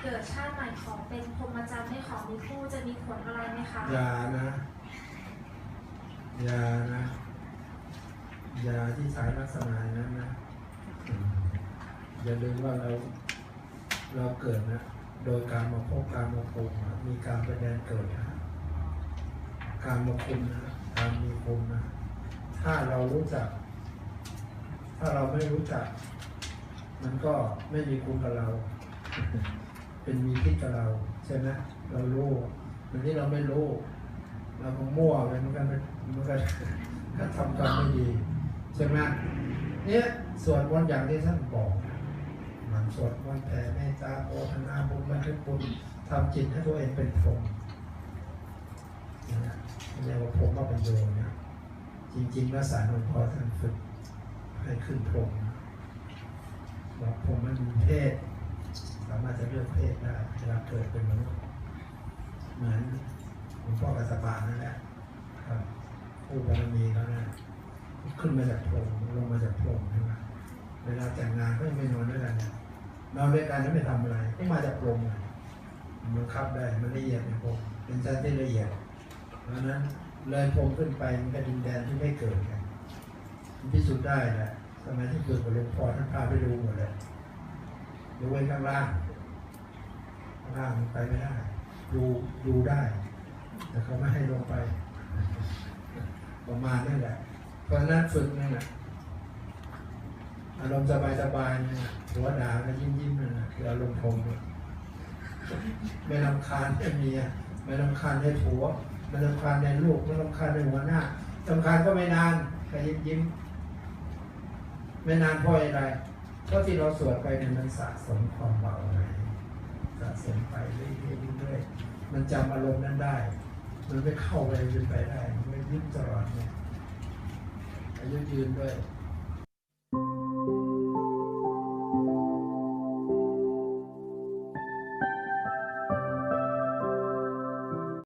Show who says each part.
Speaker 1: เกิดชาติใหม่ของเป็นพรหมจรรย์ไม่ขอมีคู่จะมีผลอะไรไหมคะ
Speaker 2: อย่านะอย่านะอย่าที่สายลักษณะนั้นนะอย่าลืมว่าเราเราเกิดนะ โดยการมาพบการมาภูมิมีการประแดนเกิดนะการมาคุณนะการมีคุณนะถ้าเรารู้จัก ถ้าเราไม่รู้จัก มันก็ไม่มีคุณกับเรา เป็นมีพิษกับเราใช่ไหมเรารู้วันนี้เราไม่รู้เราก็มั่วไปมันก็มันก็ก็ทำกรรมไม่ดีใช่ไหมเนี่ยส่วนวันต์อย่างที่ท่านบอกมันสวดวันต์แผ่เมตตาโอทนาบุญบันทึกบุญทำจิตให้ตัวเองเป็นพรหมนะเรียกว่าพรหมว่าเป็นโยมนะจริงๆแล้วสารหลวงพ่อท่านฝึกให้ขึ้นพรหมนะบอกพรหมมันมีเพศ สามารถจะเลือกเพศได้เวลาเกิดเป็นมนุษย์ เหมือนหลวงพ่อกสสปานั่นแหละครับผู้บารมีแล้วนะขึ้นมาจากพรมลงมาจากพรมใช่ไหมเวลาแต่งงานก็ยังไม่นอนด้วยกันเนี่ยนอนด้วยกันแล้วไม่ทำอะไรก็มาจากพรมเลยมันคับได้มันละเอียดเป็นพรมเป็นชั้นที่ละเอียดเพราะนั้นเลยพรมขึ้นไปมันก็ดินแดนที่ไม่เกิดกันมันพิสูจน์ได้แหละสมัยที่เกิดกับหลวงพ่อท่านพาไปดูหมดเลย ยกเว้นข้างล่างข้างล่างไปไม่ได้ดูดูได้ แต่เขาไม่ให้ลงไป ประมาณนั่นแหละเพราะนั้นฝึกนั่นแหละอารมณ์สบายสบายๆเนี่ยหัวด่าก็ยิ้มยิ้มๆนั่นแหละคืออารมณ์พรมเนี่ยไม่รำคาญให้เมียไม่รำคาญให้ผัวไม่รำคาญในลูกไม่รำคาญในหัวหน้ารำคาญก็ไม่นานก็ยิ้มยิ้มๆไม่นานเพราะอะไร ก็ที่เราสวดไปเนี่ยมันสะสมความเบาไว้สะสมไปเรื่อยๆเรื่อยๆมันจำอารมณ์นั้นได้ มันไม่เข้าไปจนไปได้ มันไม่ยึดตลอดเนี่ยอายุยืนด้วย